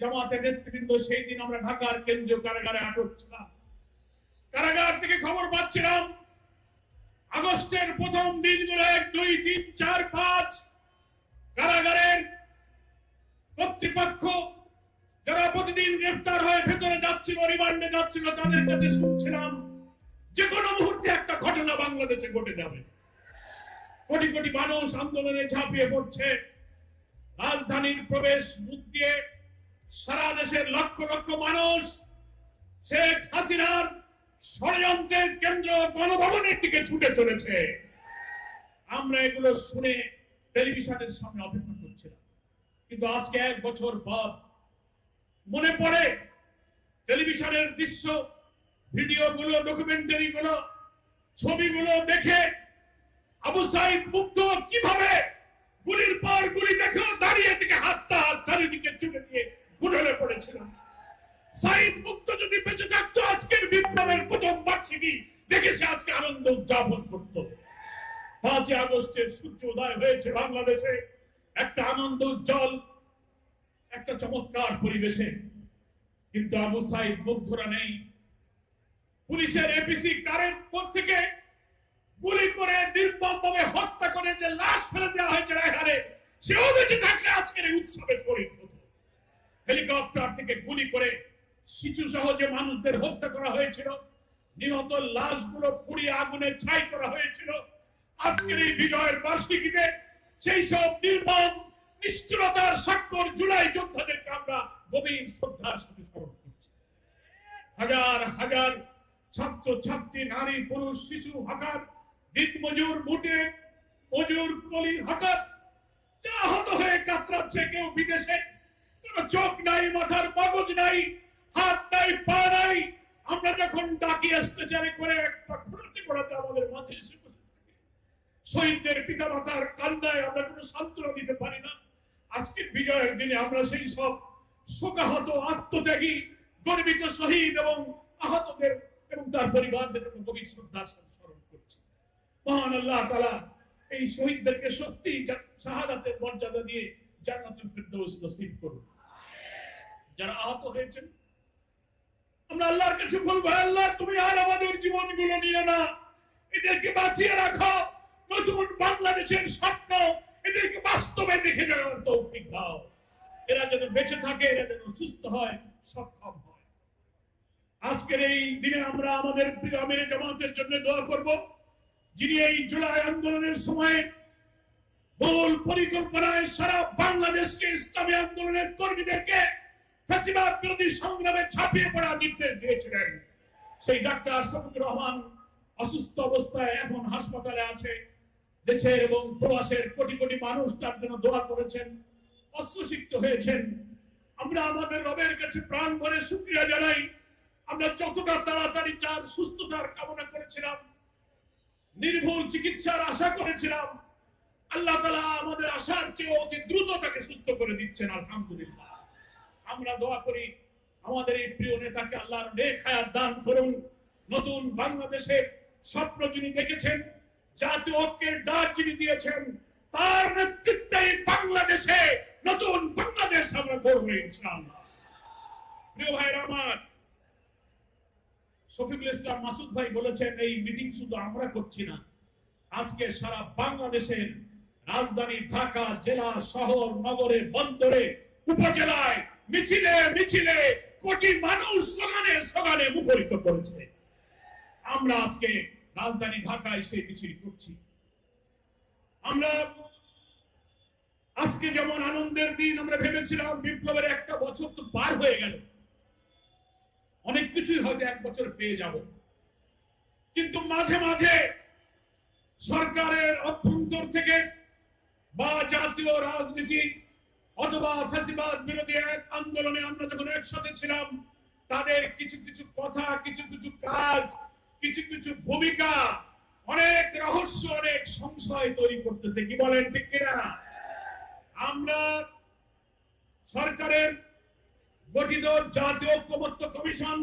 জামাতের নেতৃবৃন্দ সেই দিন আমরা ঢাকার কেন্দ্রীয় কারাগারে আটক ছিলাম। কারাগার থেকে খবর পাচ্ছিলাম, আগস্টের প্রথম দিনগুলো এক, দুই, তিন, চার, পাঁচ কারাগারের কর্তৃপক্ষ যারা প্রতিদিন গ্রেফতার হয়ে ভেতরে যাচ্ছিল, রিমান্ডে যাচ্ছিল, তাদের কাছে শুনছিলাম যে কোনো মুহূর্তে একটা ঘটনা বাংলাদেশে ঘটে যাবে। কোটি কোটি মানুষ আন্দোলনে ঝাঁপিয়ে পড়ছে। রাজধানীর প্রবেশ মুখ দিয়ে সারা দেশের লক্ষ লক্ষ মানুষ শেখ হাসিনার ষড়যন্ত্রের কেন্দ্র গণভবনের দিকে ছুটে চলেছে। আমরা এগুলো শুনে টেলিভিশনের সামনে অপেক্ষা করছিলাম। কিন্তু আজকে এক বছর পর মনে পড়ে টেলিভিশনের দৃশ্য ভিডিও গুলো ডকুমেন্টারি গুলো ছবিগুলো দেখে আবু সাইদ মুক্ত কীভাবে গুলির পর গুলি দেখে দাঁড়িয়ে থেকে হাতটা হাত চারিদিকে চুকে দিয়ে গুড়লে পড়েছিল সাইদ মুক্ত যদি বেঁচে থাকতো, আজকের বিপ্লবের প্রথম বার্ষিকী দেখে সে আজকে আনন্দ উদযাপন করতো। পাঁচই আগস্টের সূর্য উদয় হয়েছে বাংলাদেশে। একটা আনন্দ উজ্জ্বল, একটা চমৎকার পরিবেশে। কিন্তু আবু সাইদ মুগ্ধরা নেই। পুলিশের এপিসি কারেন্ট পথ থেকে গুলি করে নির্মম ভাবে হত্যা করে যে লাশ ফেলে দেওয়া হয়েছে সেও বেঁচে থাকলে আজকের এই উৎসবে হেলিকপ্টার থেকে গুলি করে শিশু সহ যে মানুষদের হত্যা করা হয়েছিল। নিহত লাশগুলো পুড়িয়ে আগুনে ছাই করা হয়েছিল। আজকের এই বিজয়ের বার্ষিকীতে সেই সব নির্মম, নিষ্ঠুরতার স্বাক্ষর জুলাই যোদ্ধাদেরকে আমরা গভীর শ্রদ্ধার সাথে স্মরণ করছি। হাজার হাজার ছাত্র ছাত্রী নারী, পুরুষ, শিশু, হকার দিন মজুর মুটে, মজুর কলি হকার যা আহত হয়ে কাতরাচ্ছে কেউ বিদেশে চোখ নাই, মাথার মগজ নাই, হাত নাই, পা নাই। আমরা যখন ডাকি আসতে চাই, করে একটা ঘোরাতে ঘোরাতে আমাদের মাথায় এসে। শহীদদের পিতা মাতার কান্নায় আমরা কোনো সান্ত্বনা দিতে পারি না। আজকের বিজয়ের দিনে আমরা সেই সব শোকাহত, আত্মত্যাগী, গর্বিত শহীদ এবং আহতদের এবং তার পরিবারদের গভীর শ্রদ্ধার সাথে স্মরণ করছি। মহান আল্লাহ তালা এই শহীদদেরকে সত্যি শাহাদাতের মর্যাদা দিয়ে জান্নাতুল ফিরদৌস নসিব করুন। যারা আহত হয়েছেন, আমরা আল্লাহর কাছে বলব আল্লাহ, তুমি আর আমাদের জীবনগুলো নিয়ে না। এদেরকে বাঁচিয়ে রাখো। নতুন বাংলাদেশের স্বপ্ন এদেরকে বাস্তবে দেখে যাওয়ার তৌফিক দাও। এরা যেন বেঁচে থাকে, এরা যেন সুস্থ হয়, সক্ষম হয়। আজকের এই দিনে আমরা আমাদের প্রিয় আমির জামাতের জন্য দোয়া করব, যিনি এই জুলাই আন্দোলনের সময় মূল পরিকল্পনায় সারা বাংলাদেশকে ইসলামী আন্দোলনের কর্মীদেরকে ফ্যাসিবাদ বিরোধী সংগ্রামে ছাপিয়ে পড়ার নির্দেশ দিয়েছিলেন। সেই ডাক্তার শফিকুর রহমান অসুস্থ অবস্থায় এখন হাসপাতালে আছে। দেশের এবং প্রবাসের কোটি কোটি মানুষ তার জন্য দোয়া করেছেন অস্ত্রসিক্ত হয়েছেন। আমরা আমাদের রবের কাছে প্রাণ ভরে শুক্রিয়া জানাই। আমরা যতটা তাড়াতাড়ি চার সুস্থতার কামনা করেছিলাম, নির্ভুল চিকিৎসার আশা করেছিলাম, আল্লাহ তালা আমাদের আশার চেয়ে অতি দ্রুত তাকে সুস্থ করে দিচ্ছেন, আলহামদুলিল্লাহ। আমরা দোয়া করি, আমাদের এই প্রিয় নেতাকে আল্লাহর নেক হায়াত দান করুন। নতুন বাংলাদেশের স্বপ্ন যিনি দেখেছেন, জাতীয় ঐক্যের ডাক যিনি দিয়েছেন, তার নেতৃত্বে বাংলাদেশে নতুন বাংলাদেশ আমরা গড়ব ইনশাআল্লাহ। প্রিয় ভাইরা আমার, শফিকুল ইসলাম মাসুদ ভাই বলেছেন, এই মিটিং শুধু আমরা করছি না, আজকে সারা বাংলাদেশের রাজধানী ঢাকা জেলা, শহর, নগরে, বন্দরে, উপজেলায় মিছিলে মিছিলে কোটি মানুষ স্লোগানে স্লোগানে মুখরিত করেছে। আমরা আজকে রাজধানী ঢাকায় সেই মিছিল করছি। আমরা আজকে যেমন আনন্দের দিন আমরা ভেবেছিলাম বিপ্লবের একটা বছর তো পার হয়ে গেল। অনেক কিছুই হয়তো এক বছর পেয়ে যাব। কিন্তু মাঝে মাঝে সরকারের অভ্যন্তর থেকে বা জাতীয় রাজনীতি অথবা ফ্যাসিবাদ বিরোধী এক আন্দোলনে আমরা যখন একসাথে ছিলাম, তাদের কিছু কিছু কথা, কিছু কিছু কাজ, কিছু কিছু ভূমিকা, অনেক রহস্য, অনেক সংশয় তৈরি করতেছে। কি বলেন ঠিক কিনা? আমরা সরকারের গঠিত জাতীয় ঐক্যমত্য কমিশন,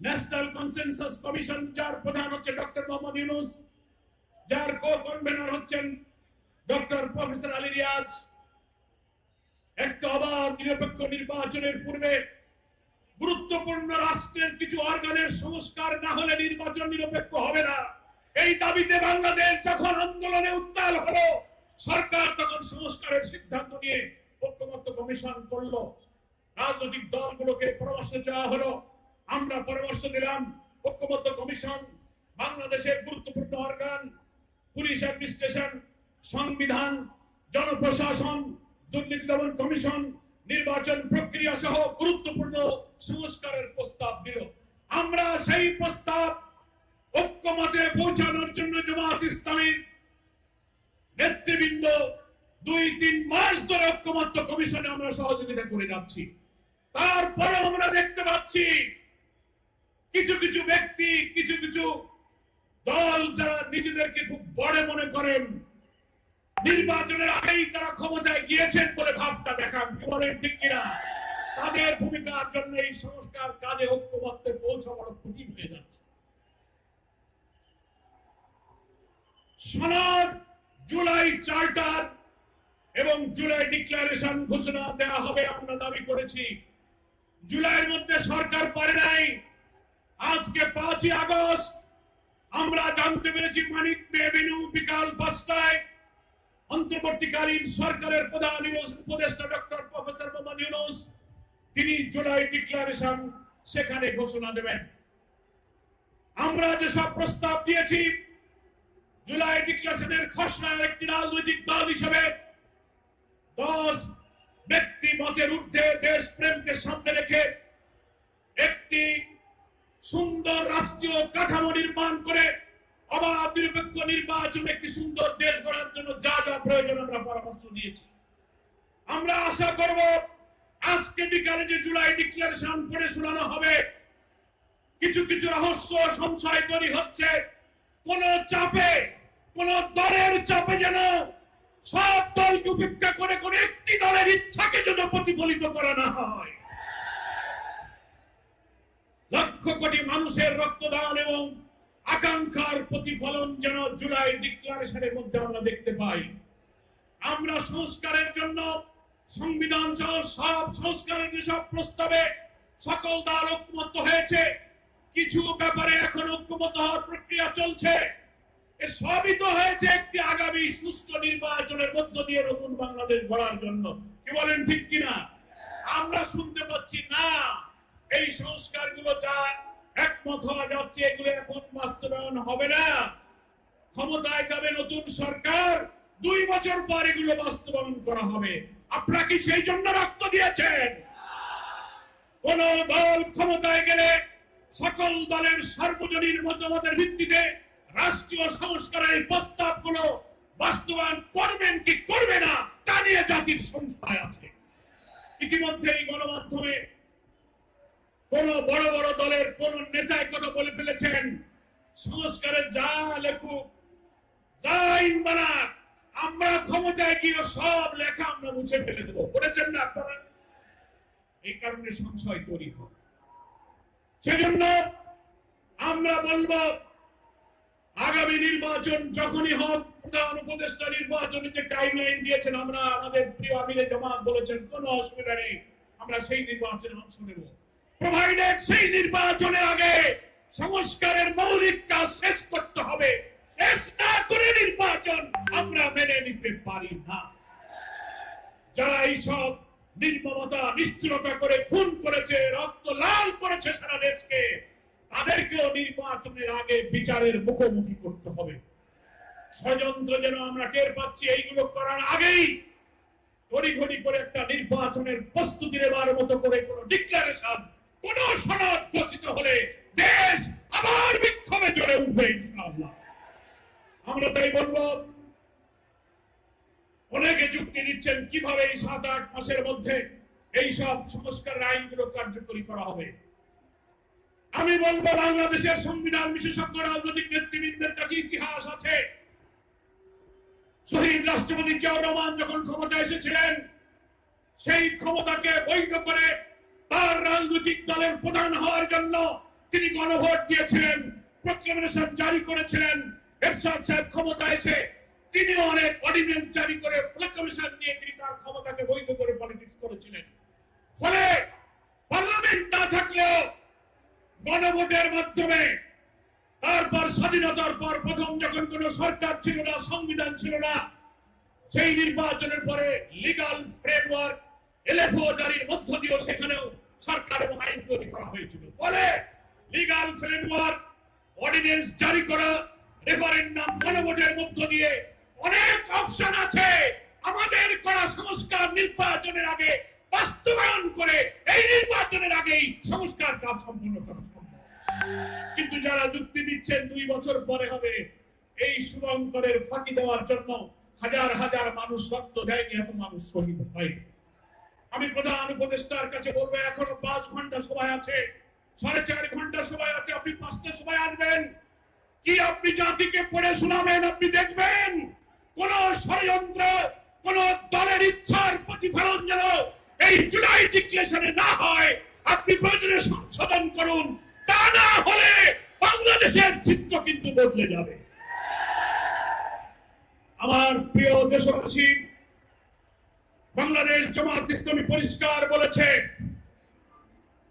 ন্যাশনাল কনসেনসাস কমিশন, যার প্রধান হচ্ছে ডক্টর মোহাম্মদ ইউনুস, যার কো কনভেনর হচ্ছেন ডক্টর প্রফেসর আলী রিয়াজ একটা অবাধ নিরপেক্ষ নির্বাচনের পূর্বে গুরুত্বপূর্ণ রাষ্ট্রের কিছু অর্গানের সংস্কার না হলে নির্বাচন নিরপেক্ষ হবে না। এই দাবিতে বাংলাদেশ যখন আন্দোলনে উত্তাল হলো, সরকার তখন সংস্কারের সিদ্ধান্ত নিয়ে ঐক্যমত্য কমিশন করল। রাজনৈতিক দলগুলোকে পরামর্শ চাওয়া হলো। আমরা পরামর্শ দিলাম ঐক্যমত্য কমিশন, বাংলাদেশের গুরুত্বপূর্ণ অর্গান পুলিশ অ্যাডমিনিস্ট্রেশন সংবিধান, জনপ্রশাসন দুর্নীতি দমন কমিশন নির্বাচন প্রক্রিয়া সহ গুরুত্বপূর্ণ সংস্কারের প্রস্তাব দিল। আমরা সেই প্রস্তাব ঐক্যমতে পৌঁছানোর জন্য জামাত ইসলামীর নেতৃবৃন্দ দুই তিন মাস ধরে ঐক্যমত্য কমিশনে আমরা সহযোগিতা করে যাচ্ছি। তারপরে আমরা দেখতে পাচ্ছি কিছু কিছু ব্যক্তি, কিছু কিছু দল যারা নিজেদেরকে খুব বড় মনে করেন নির্বাচনের আগেই তারা ক্ষমতায় গিয়েছেন বলে ভাবটা দেখান। কি বলেন ঠিক কিনা? তাদের ভূমিকার জন্য এই সংস্কার কাজে ঐক্যমত্যে পৌঁছা বড় কঠিন হয়ে যাচ্ছে। সনদ, জুলাই চার্টার এবং জুলাই ডিক্লারেশন ঘোষণা দেওয়া হবে আমরা দাবি করেছি। জুলাইয়ের মধ্যে সরকার পারে নাই। আজকে পাঁচই আগস্ট, আমরা জানতে পেরেছি মানিক এভিনিউ বিকাল পাঁচটায় অন্তর্বর্তীকালীন সরকারের প্রধান উপদেষ্টা ডক্টর প্রফেসর মোহাম্মদ ইউনুস, তিনি জুলাই ডিক্লারেশন সেখানে ঘোষণা দেবেন। আমরা যেসব প্রস্তাব দিয়েছি, জুলাই ডিক্লারেশনের একটি রাজনৈতিক দল হিসেবে দশ ব্যক্তি মতের ঊর্ধ্বে দেশ প্রেমকে সামনে রেখে একটি সুন্দর রাষ্ট্রীয় কাঠামো নির্মাণ করে অবাধ, নিরপেক্ষ নির্বাচন, একটি সুন্দর পরামর্শ দিয়েছি আমরা আশা করব আজকে বিকালে যে জুলাই ডিক্লারেশন পড়ে শোনানো হবে, কিছু কিছু রহস্য সংশয় তৈরি হচ্ছে। কোন চাপে, কোন দলের চাপে যেন সব দলকে উপেক্ষা করে করে একটি দলের ইচ্ছাকে যেন প্রতিফলিত করা না হয়। লক্ষ কোটি মানুষের রক্তদান এবং আকাঙ্ক্ষার প্রতিফলন যেন জুলাই ডিক্লারেশনের মধ্যে আমরা দেখতে পাই। আমরা সংস্কারের জন্য সংবিধান সহ সব সংস্কারের যেসব প্রস্তাবে সকল দল ঐক্যমত্য হয়েছে। কিছু ব্যাপারে এখন ঐক্যমত হওয়ার প্রক্রিয়া চলছে। সবই তো হয়েছে একটি আগামী সুষ্ঠু নির্বাচনের মধ্য দিয়ে নতুন বাংলাদেশ গড়ার জন্য। কি বলেন ঠিক কিনা? আমরা শুনতে পাচ্ছি না। এই সংস্কারগুলো যা একমত হওয়া যাচ্ছে, এগুলো এখন বাস্তবায়ন হবে না। ক্ষমতায় যাবে নতুন সরকার। দুই বছর পর এগুলো বাস্তবায়ন করা হবে। আপনারা কি সেই জন্য রক্ত দিয়েছেন? কোন দল ক্ষমতায় গেলে সকল দলের সার্বজনীন মতামতের ভিত্তিতে রাষ্ট্রীয় সংস্কারের প্রস্তাবগুলো বাস্তবায়ন করবেন কি করবে না, তা নিয়ে জাতির সংস্থায় আছে। ইতিমধ্যে এই গণমাধ্যমে কোন বড় বড় দলের কোন নেতায় কথা বলে ফেলেছেন, সংস্কারে যা লেখুক, যা আইন বানাক আমরা ক্ষমতায় গিয়ে সব লেখা আমরা মুছে ফেলে দেবো। বলেছেন না আপনারা? এই কারণে সংশয় তৈরি হয় সেজন্য আমরা বলব, আগামী নির্বাচন যখনই হোক, প্রধান উপদেষ্টা নির্বাচনে যে টাইমলাইন দিয়েছেন, আমরা আমাদের প্রিয় আমিরে জামাত বলেছেন, কোনো অসুবিধা নেই, আমরা সেই নির্বাচনে অংশ নেব। প্রোভাইডেড সেই নির্বাচনের আগে সংস্কারের মৌলিক কাজ শেষ করতে হবে। শেষ না করে নির্বাচন আমরা মেনে নিতে পারি না। যারা এইসব নির্মমতা, নিষ্ঠুরতা করে খুন করেছে, রক্ত লাল করেছে সারা দেশকে, তাদেরকেও নির্বাচনের আগে বিচারের মুখোমুখি করতে হবে। ষড়যন্ত্র যেন আমরা টের পাচ্ছি, এইগুলো করার আগেই তড়িঘড়ি করে একটা নির্বাচনের প্রস্তুতি নেবার মতো করে কোন ডিক্লারেশন, কোন সনদ ঘোষিত হলে দেশ আবার বিক্ষোভে জড়ে উঠবে, ইনশাআল্লাহ। আমরা তাই বলব, অনেকে যুক্তি দিচ্ছেন, কীভাবে এই সাত আট মাসের মধ্যে এই সব সংস্কার আইনগুলো কার্যকরী করা হবে? আমি বলব, বাংলাদেশের সংবিধান বিশেষজ্ঞ রাজনৈতিক নেতৃবৃন্দের কাছে ইতিহাস আছে। শহীদ রাষ্ট্রপতি জিয়াউর রহমান যখন ক্ষমতা এসেছিলেন, সেই ক্ষমতাকে বৈধ করে তার রাজনৈতিক দলের প্রধান হওয়ার জন্য তিনি গণভোট দিয়েছিলেন, প্রক্লেমেশন জারি করেছিলেন। এরশাদ সাহেব ক্ষমতা এসে তিনি অনেক অর্ডিন্যান্স জারি করে প্রোক্লেমেশন দিয়ে তিনি তার ক্ষমতাকে বৈধ করে পলিটিক্স করেছিলেন। ফলে পার্লামেন্ট না থাকলেও গণভোটের মাধ্যমে তারপর স্বাধীনতার পর প্রথম যখন কোন সরকার ছিল না, সংবিধান ছিল না, সেই নির্বাচনের পরে লিগাল ফ্রেমওয়ার্ক এলএফও জারির মধ্য দিয়েও সেখানেও সরকার এবং আইন তৈরি করা হয়েছিল। ফলে লিগাল ফ্রেমওয়ার্ক অর্ডিন্যান্স জারি করা রেফারেন্ডাম গণভোটের মধ্য দিয়ে অনেক অপশন আছে। আমাদের করা সংস্কার নির্বাচনের আগে বাস্তবায়ন করে এই নির্বাচনের আগেই সংস্কার কাজ সম্পন্ন করা কিন্তু যারা যুক্তি দিচ্ছেন দুই বছর পরে হবে, এই শুভঙ্করের ফাঁকি দেওয়ার জন্য হাজার হাজার মানুষ রক্ত দেয়নি, এত মানুষ শহীদ হয়। আমি প্রধান উপদেষ্টার কাছে বলব, এখনও পাঁচ ঘণ্টা সময় আছে, সাড়ে চার ঘণ্টা সময় আছে, আপনি পাঁচটা সময় আসবেন। কি আপনি জাতিকে পড়ে শোনাবেন আপনি দেখবেন? কোন ষড়যন্ত্র, কোন দলের ইচ্ছার প্রতিফলন যেন এই জুলাই ডিক্লেশনে না হয়, আপনি প্রয়োজনে সংশোধন করুন। তা না হলে বাংলাদেশের চিত্র কিন্তু বদলে যাবে। আমার প্রিয় দেশবাসী, বাংলাদেশ জামাত ইসলামী পরিষ্কার বলেছে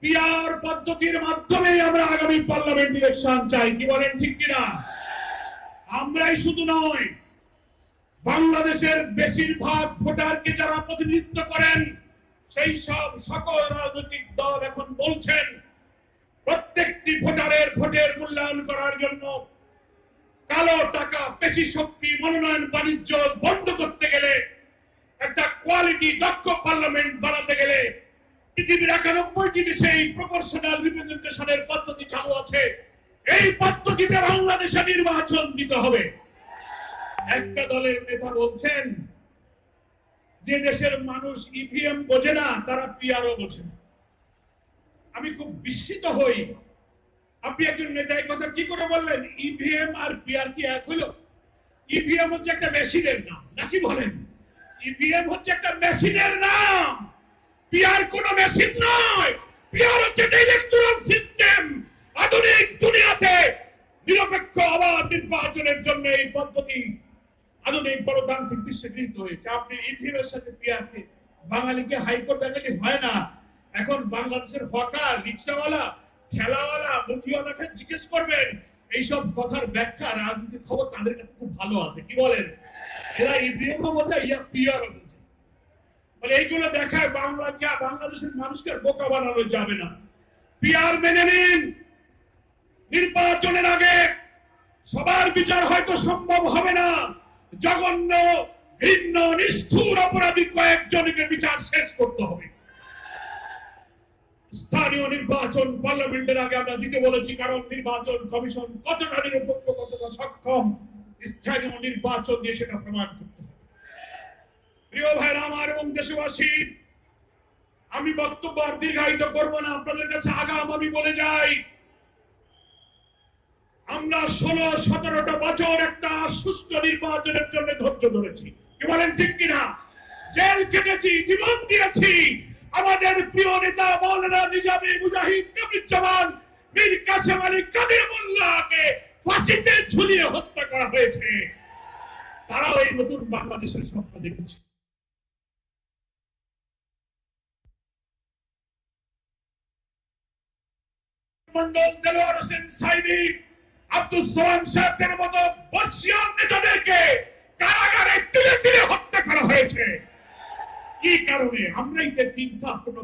পিআর পদ্ধতির মাধ্যমে আমরা আগামী পার্লামেন্ট ইলেকশন চাই, কি বলেন ঠিক কিনা? আমরাই শুধু নয়, বাংলাদেশের বেশিরভাগ ভোটারকে যারা প্রতিনিধিত্ব করেন, সেই সব সকল রাজনৈতিক দল এখন বলছেন, প্রত্যেকটি ভোটারের ভোটের মূল্যায়ন করার জন্য কালো টাকা, পেশি শক্তি, মনোনয়ন, বাণিজ্য বন্ধ করতে গেলে, একটা কোয়ালিটি দক্ষ পার্লামেন্ট বানাতে গেলে পৃথিবীর একানব্বইটি দেশে এই প্রপোর্শনাল রিপ্রেজেন্টেশনের পদ্ধতি চালু আছে। এই পদ্ধতিতে বাংলাদেশে নির্বাচন দিতে হবে। একটা দলের নেতা বলছেন, যে দেশের মানুষ ইভিএম বোঝে না, তারা পিআরও বোঝে আমি খুব বিস্মিত হই। আপনি একজন নেতা, এই কথা কি করে বললেন? ইভিএম আর পিআর কি এক হলো ইভিএম হচ্ছে একটা মেশিনের নাম, নাকি বলেন? ইভিএম হচ্ছে একটা মেশিনের নাম। পিআর কোন মেশিন নয়। পিআর হচ্ছে ইলেকট্রাল সিস্টেম আধুনিক দুনিয়াতে নিরপেক্ষ অবাধ নির্বাচনের জন্য এই পদ্ধতি আধুনিক গণতান্ত্রিক বিশ্বে গৃহীত হয়েছে। আপনি ইভিএম এর সাথে পিআর কে বাঙালিকে হাইকোর্ট হয় না। এখন বাংলাদেশের হকার, রিক্সাওয়ালা, ঠেলাওয়ালা মুঠিওয়ালাকে জিজ্ঞেস করবেন, এইসব কথার ব্যাখ্যা রাজনীতির খবর তাদের কাছে খুব ভালো আছে। কি বলেন? এরা ইভিএম বোঝে ইয়া বোঝে বলে, এইগুলো দেখায় বাংলাকে বাংলাদেশের মানুষকে বোকা বানানো যাবে না। পিআর মেনে নিন। নির্বাচনের আগে সবার বিচার হয়তো সম্ভব হবে না। জঘন্য, ভিন্ন, নিষ্ঠুর অপরাধী কয়েকজনকে বিচার শেষ করতে হবে। স্থানীয় নির্বাচন পার্লামেন্টের আগে আমরা দিতে বলেছি, কারণ নির্বাচন কমিশন কতটা নিরপেক্ষ, কতটা সক্ষম, স্থানীয় নির্বাচন দিয়ে সেটা প্রমাণ করতে হবে। প্রিয় ভাইরা, আমার এবং দেশবাসী, আমি বক্তব্য আর দীর্ঘায়িত করব না। আপনাদের কাছে আগাম আমি বলে যাই, আমরা ষোলো, সতেরোটা বছর একটা সুষ্ঠু নির্বাচনের জন্য ধৈর্য ধরেছি। কি বলেন ঠিক কিনা? জেল কেটেছি জীবন দিয়েছি। আমাদের প্রিয় নেতা মৌলানা নিজামী মুজাহিদ কামরুজ্জামান মীর কাসেম আলী কাদের মোল্লাকে ফাঁসিতে ঝুলিয়ে হত্যা করা হয়েছে। তারাও এই নতুন বাংলাদেশের স্বপ্ন দেখেছে। মন্ডল দেলোয়ার হোসেন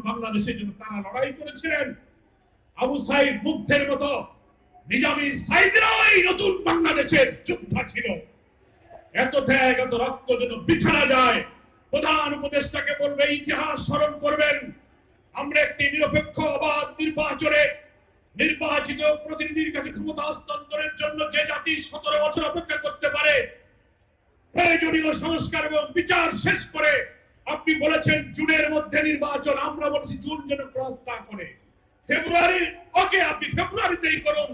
বাংলাদেশের জন্য নতুন বাংলাদেশের যোদ্ধা ছিল। এত ত্যাগ, এত রক্ত যেন বিছানা যায়। প্রধান উপদেষ্টাকে বলবে, ইতিহাস স্মরণ করবেন। আমরা একটি নিরপেক্ষ, অবাধ নির্বাচনে নির্বাচিত প্রতিনিধির কাছে ক্ষমতা হস্তান্তরের জন্য যে জাতি সতেরো বছর অপেক্ষা করতে পারে, প্রয়োজনীয় সংস্কার এবং বিচার শেষ করে আপনি বলেছেন জুনের মধ্যে নির্বাচন, আমরা বলছি জুন যেন ক্রস না করে। ফেব্রুয়ারি, ওকে আপনি ফেব্রুয়ারিতেই করুন।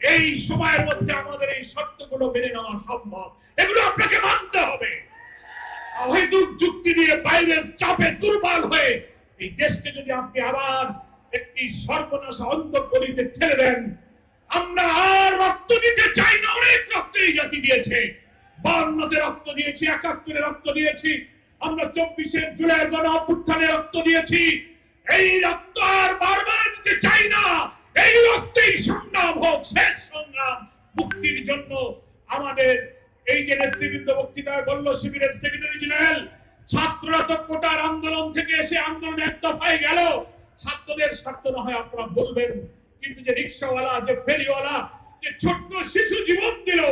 এই সময়ের মধ্যে আমাদের এই শর্তগুলো মেনে নেওয়া সম্ভব। এগুলো আপনাকে মানতে হবে। অহেতুক যুক্তি দিয়ে বাইরের চাপে দুর্বল হয়ে এই দেশকে যদি আপনি আবার একটি সর্বনাশ অন্ধ করিতে ঠেলে দেন। আমরা আর রক্ত দিতে চাই না, অনেক রক্ত এই জাতি দিয়েছে। বান্নতে রক্ত দিয়েছি, একাত্তরে রক্ত দিয়েছি, আমরা চব্বিশে জুলাই গণ অভ্যুত্থানে রক্ত দিয়েছি। এই রক্ত আর বারবার দিতে চাই না, এই রক্তেই সংগ্রাম হোক, শেষ সংগ্রাম মুক্তির জন্য। আমাদের এই যে নেতৃবৃন্দ বক্তৃতায় বলল শিবিরের সেক্রেটারি জেনারেল, ছাত্ররা তো কোটার আন্দোলন থেকে এসে আন্দোলন এক দফায় গেল। ছাত্রদের স্বার্থ না হয় আপনারা বলবেন, কিন্তু যে রিক্সাওয়ালা, যে ফেরিওয়ালা, যে ছোট্ট শিশু জীবন দিল,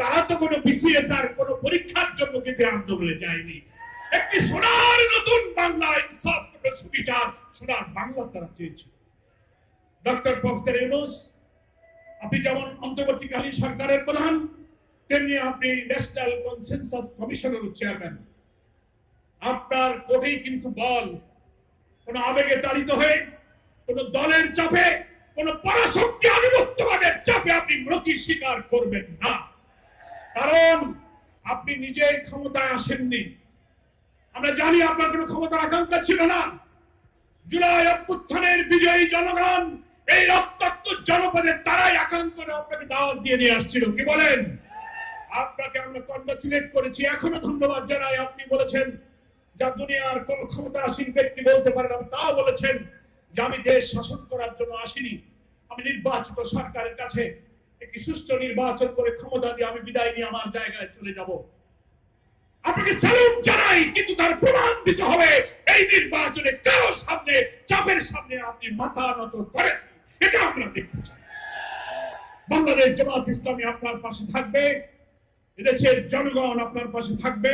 তারা তো কোনো বিসিএস আর কোনো পরীক্ষার জন্য কিন্তু আন্দোলনে যায়নি। একটি সোনার নতুন বাংলা ইনসাফ সুবিচার, সোনার বাংলা তারা চেয়েছে। ডক্টর প্রফেসর ইউনুস, আপনি যেমন অন্তর্বর্তীকালীন সরকারের প্রধান, তেমনি আপনি ন্যাশনাল কনসেনসাস কমিশনের চেয়ারম্যান। আপনার কোটেই কিন্তু বল কোন আবেগে তাড়িত হয়ে, কোন দলের চাপে, কোন পরাশক্তি আধিপত্যবাদের চাপে আপনি মৃত্যু স্বীকার করবেন না। কারণ আপনি নিজেই ক্ষমতায় আসেননি। আমরা জানি আপনার কোনো ক্ষমতার আকাঙ্ক্ষা ছিল না। জুলাই অভ্যুত্থানের বিজয়ী জনগণ এই রক্তাক্ত জনপদের তারাই আকাঙ্ক্ষা আপনাকে দাওয়াত দিয়ে নিয়ে আসছিল। কি বলেন? আপনাকে আমরা কংগ্রাচুলেট করেছি। এখনও ধন্যবাদ জানাই। আপনি বলেছেন যা দুনিয়ার কোন ক্ষমতাসীন ব্যক্তি বলতে পারে না। তাও বলেছেন যে আমি দেশ শাসন করার জন্য আসিনি। আমি নির্বাচিত সরকারের কাছে একটি সুষ্ঠু নির্বাচন করে ক্ষমতা দিয়ে আমি বিদায় নিয়ে আমার জায়গায় চলে যাব। আপনাকে স্যালুট জানাই, কিন্তু তার প্রমাণ দিতে হবে, এই নির্বাচনে কারও সামনে, চাপের সামনে আপনি মাথা নত করেন। এটা আমরা দেখতে চাই। বাংলাদেশ জামাত ইসলামী আপনার পাশে থাকবে, এদেশের জনগণ আপনার পাশে থাকবে।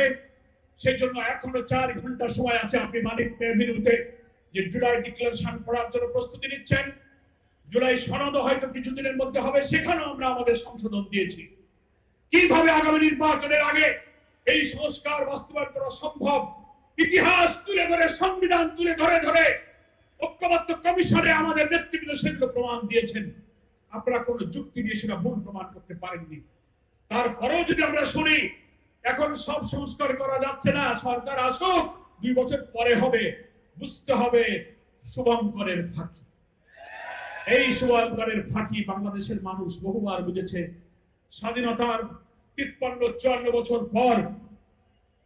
সেই জন্য এখনও চার ঘণ্টা সময় আছে আপনি মানিক মেভিনুতে যে জুলাই ডিক্লারেশন পড়ার জন্য প্রস্তুতি নিচ্ছেন। জুলাই সনদ হয়তো কিছুদিনের মধ্যে হবে, সেখানেও আমরা আমাদের সংশোধন দিয়েছি। কীভাবে আগামী নির্বাচনের আগে এই সংস্কার বাস্তবায়ন করা সম্ভব? ইতিহাস তুলে ধরে, সংবিধান তুলে ধরে ধরে ঐক্যবদ্ধ কমিশনে আমাদের নেতৃবৃন্দ সেগুলো প্রমাণ দিয়েছেন। আপনারা কোনো যুক্তি দিয়ে সেটা ভুল প্রমাণ করতে পারেননি। তারপরেও যদি আমরা শুনি এখন সব সংস্কার করা যাচ্ছে না। সরকার আসুক, দুই বছর পরে হবে। বুঝতে হবে শুভঙ্করের ফাঁকি। এই শুভঙ্করের ফাঁকি বাংলাদেশের মানুষ বহুবার বুঝেছে। স্বাধীনতার তিপ্পান্ন, চুয়ান্ন বছর পর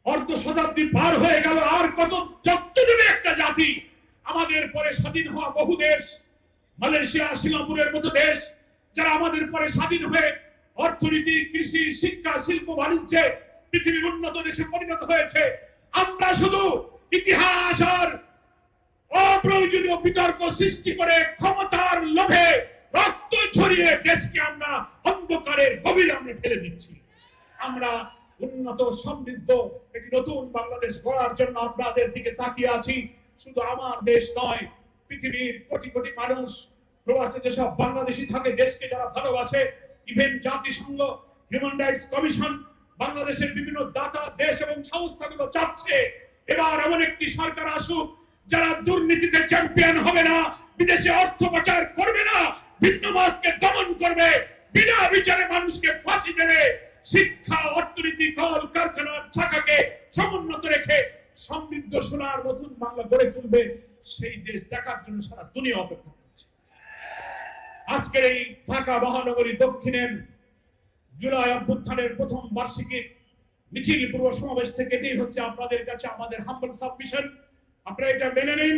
অর্ধ শতাব্দী পার হয়ে গেল, আর কত যত্ন দেবে একটা জাতি? আমাদের পরে স্বাধীন হওয়া বহু দেশ, মালয়েশিয়া, সিঙ্গাপুরের মতো দেশ, যারা আমাদের পরে স্বাধীন হয়ে অর্থনীতি, কৃষি, শিক্ষা, শিল্প, বাণিজ্যে পৃথিবীর উন্নত দেশে পরিণত হয়েছে। আমরা শুধু ইতিহাস আর অপ্রয়োজনীয় বিতর্ক সৃষ্টি করে ক্ষমতার লোভে রক্ত ছড়িয়ে দেশকে আমরা অন্ধকারের গভীরে আমরা ফেলে দিচ্ছি। আমরা উন্নত, সমৃদ্ধ একটি নতুন বাংলাদেশ গড়ার জন্য আপনাদের দিকে তাকিয়ে আছি। শুধু আমার দেশ নয়, পৃথিবীর কোটি কোটি মানুষ, প্রবাসে যেসব বাংলাদেশি থাকে, দেশকে যারা ভালোবাসে, ইভেন জাতিসংঘ, হিউম্যান রাইটস কমিশন বাংলাদেশের বিভিন্ন দাতা, দেশ এবং সংস্থাগুলো চাচ্ছে। এবার এমন একটি সরকার আসুক, যারা দুর্নীতিতে চ্যাম্পিয়ন হবে না, বিদেশে অর্থ পাচার করবে না, ভিন্ন মতকে দমন করবে, বিনা বিচারে মানুষকে ফাঁসি দেবে, শিক্ষা, অর্থনীতি, কল, কারখানা ছাকাকে সমুন্নত রেখে সমৃদ্ধ সোনার নতুন বাংলা গড়ে তুলবে, সেই দেশ দেখার জন্য সারা দুনিয়া অপেক্ষা করছে। আজকের এই ঢাকা মহানগরী দক্ষিণের জুলাই অভ্যুত্থানের প্রথম বার্ষিকী মিছিল পূর্ব সমাবেশ থেকে এটাই হচ্ছে আপনাদের কাছে আমাদের হাম্বল সাবমিশন আপনারা এটা মেনে নিন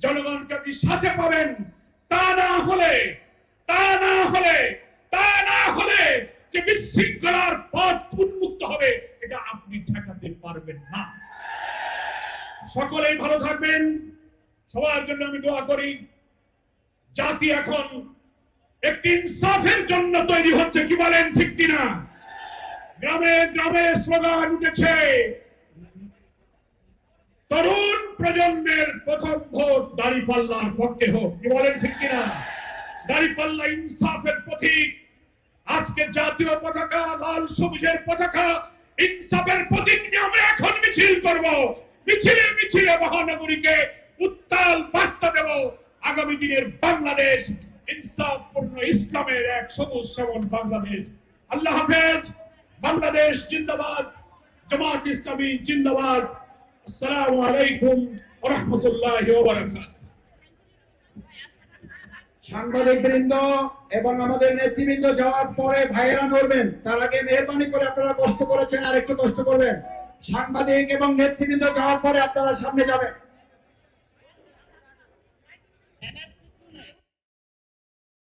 জনগণকে আপনি সাথে পাবেন, তা না হলে, তা না হলে, তা না হলে যে বিশৃঙ্খলার পথ উন্মুক্ত হবে, এটা আপনি ঠেকাতে পারবেন না। সকলেই ভালো থাকবেন। সবার জন্য আমি দোয়া করি। জাতি এখন একটি ইনসাফের জন্য তৈরি হচ্ছে, কি বলেন ঠিক কিনা? গ্রামে গ্রামে স্লোগান উঠেছে, তরুণ প্রজন্মের প্রথম ভোট দাঁড়িপাল্লার পক্ষে হোক, কি বলেন ঠিক কিনা? দাঁড়িপাল্লা ইনসাফের প্রতীক, আজকে জাতীয় পতাকা, লাল সবুজের পতাকা, ইনসাফের প্রতীক নিয়ে আমরা এখন মিছিল করব। মিছিলের মিছিলে মহানগরীকে উত্তাল বার্তা দেব। আগামী দিনের বাংলাদেশ ইনসাফপূর্ণ ইসলামের এক সবুজ শ্যামল বাংলাদেশ। আল্লাহ হাফেজ, বাংলাদেশ জিন্দাবাদ, জামাত ইসলামী জিন্দাবাদ। আসসালামু আলাইকুম রাহমাতুল্লাহি সাংবাদিক বৃন্দ এবং আমাদের নেতৃবৃন্দ যাওয়ার পরে ভাইয়েরা নড়বেন তার আগে মেহরবানি করে আপনারা কষ্ট করেছেন আর একটু কষ্ট করবেন। সাংবাদিক এবং নেতৃবৃন্দ যাওয়ার পরে আপনারা সামনে যাবেন।